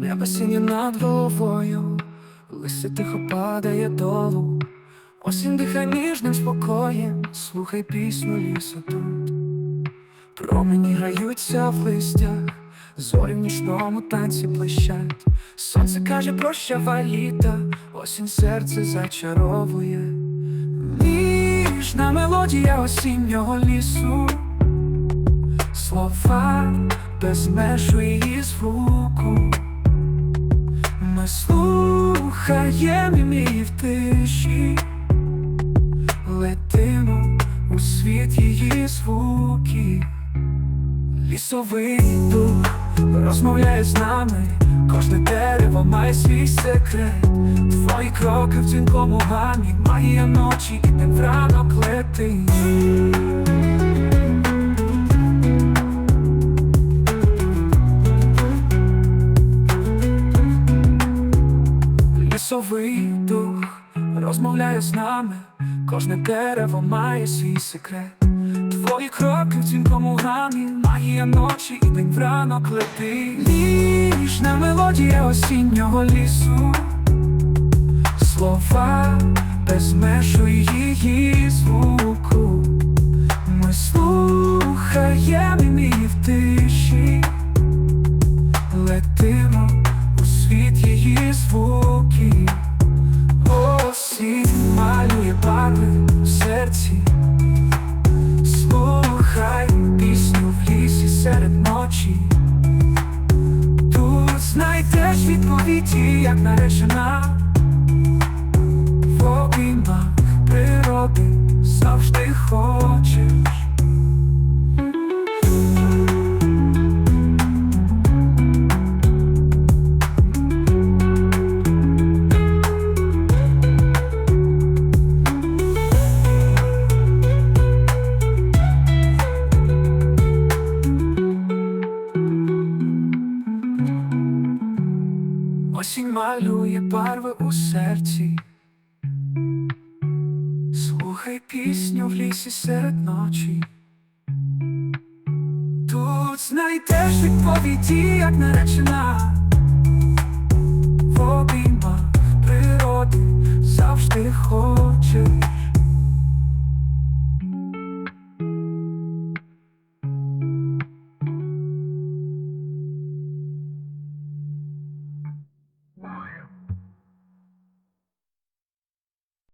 Небо синє над головою, листя тихо падає долу. Осінь дихає ніжним спокоєм, слухай пісню лісу тут. Промені граються в листях, зорі в нічному танці блищать. Сонце каже, прощавай літа, осінь серце зачаровує. Ніжна мелодія осіннього лісу, слова без межу її звуку. Ми слухаємо її в тиші, летимо у світ її звуків. Лісовий дух розмовляє з нами, кожне дерево має свій секрет. Твої кроки в дзвінкому гамі, магія ночі і в ранок летить. Лісовий дух розмовляє з нами, кожне дерево має свій секрет. Твої кроки в цінкому гамі, магія ночі і день вранок летить. Ніжна мелодія осіннього лісу, слова безмежу її звуку. Знайдеш відповіді, як наречена. Осінь малює барви у серці. Слухай пісню в лісі серед ночі. Тут знайдеш відповіді, як наречена. В обіймах природи завжди хочеш.